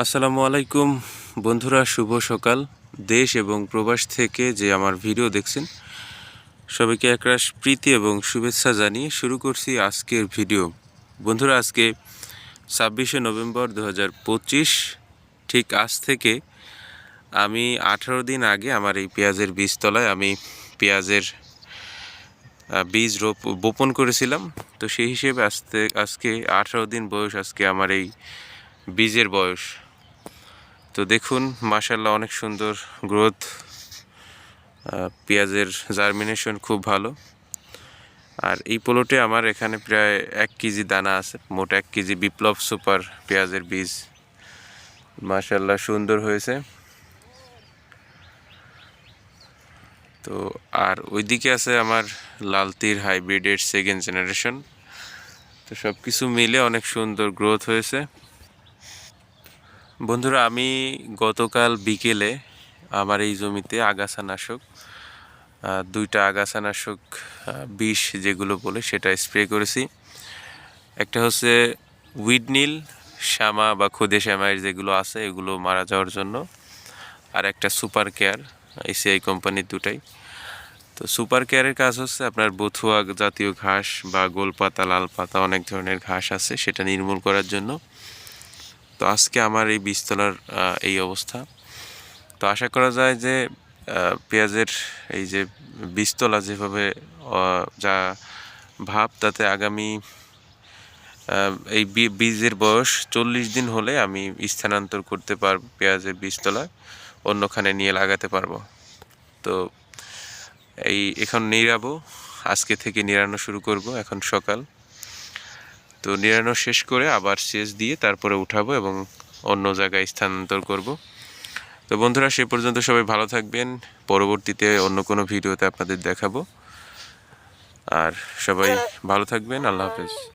আসসালামু আলাইকুম। বন্ধুরা, শুভ সকাল। দেশ এবং প্রবাস থেকে যে আমার ভিডিও দেখছেন, সবাইকে একরাশ প্রীতি এবং শুভেচ্ছা জানিয়ে শুরু করছি আজকের ভিডিও। বন্ধুরা, আজকে ছাব্বিশে নভেম্বর দু হাজার পঁচিশ, ঠিক আজ থেকে আমি আঠারো দিন আগে আমার এই পেঁয়াজের বীজতলায় আমি পেঁয়াজের বীজ রোপ, বপন করেছিলাম। তো সেই হিসেবে আজকে আজকে আঠারো দিন বয়স আজকে আমার এই বীজের বয়স। তো দেখুন মাশাল্লাহ অনেক সুন্দর গ্রোথ পেঁয়াজের জার্মিনেশন খুব ভালো। আর এই পোলোটে আমার এখানে প্রায় এক কেজি দানা আছে, মোট এক কেজি বিপ্লব সুপার পেঁয়াজের বীজ। মাশাল্লাহ সুন্দর হয়েছে। তো আর ওইদিকে আছে আমার লালতির হাইব্রিডের সেকেন্ড জেনারেশন তো সব কিছু মিলে অনেক সুন্দর গ্রোথ হয়েছে। বন্ধুরা, আমি গতকাল বিকেলে আমার এই জমিতে আগাছানাশক দুইটা আগাছানাশক বিষ যেগুলো বলে সেটা স্প্রে করেছি। একটা হচ্ছে উইডনিল শ্যামা বা খুদে শ্যামাইয়ের যেগুলো আছে, এগুলো মারা যাওয়ার জন্য। আর একটা সুপার কেয়ার, এসিআই কোম্পানির দুটাই। তো সুপার কেয়ারের কাজ হচ্ছে আপনার বথুয়া জাতীয় ঘাস বা গোলপাতা, লাল পাতা, অনেক ধরনের ঘাস আছে, সেটা নির্মূল করার জন্য। তো আজকে আমার এই বীজতলার এই অবস্থা। তো আশা করা যায় যে পেঁয়াজের এই যে বীজতলা যেভাবে যা ভাব, তাতে আগামী এই বীজের বয়স চল্লিশ দিন হলে আমি স্থানান্তর করতে পারব পেঁয়াজের বীজতলা অন্যখানে নিয়ে লাগাতে পারব। তো এই এখন নিরাবো আজকে থেকে নিরানো শুরু করব এখন সকাল। তো নিরানো শেষ করে আবার সেচ দিয়ে তারপরে উঠাবো এবং অন্য জায়গায় স্থানান্তর করব। তো বন্ধুরা, সে পর্যন্ত সবাই ভালো থাকবেন। পরবর্তীতে অন্য কোনো ভিডিওতে আপনাদের দেখাবো। আর সবাই ভালো থাকবেন। আল্লাহ হাফেজ।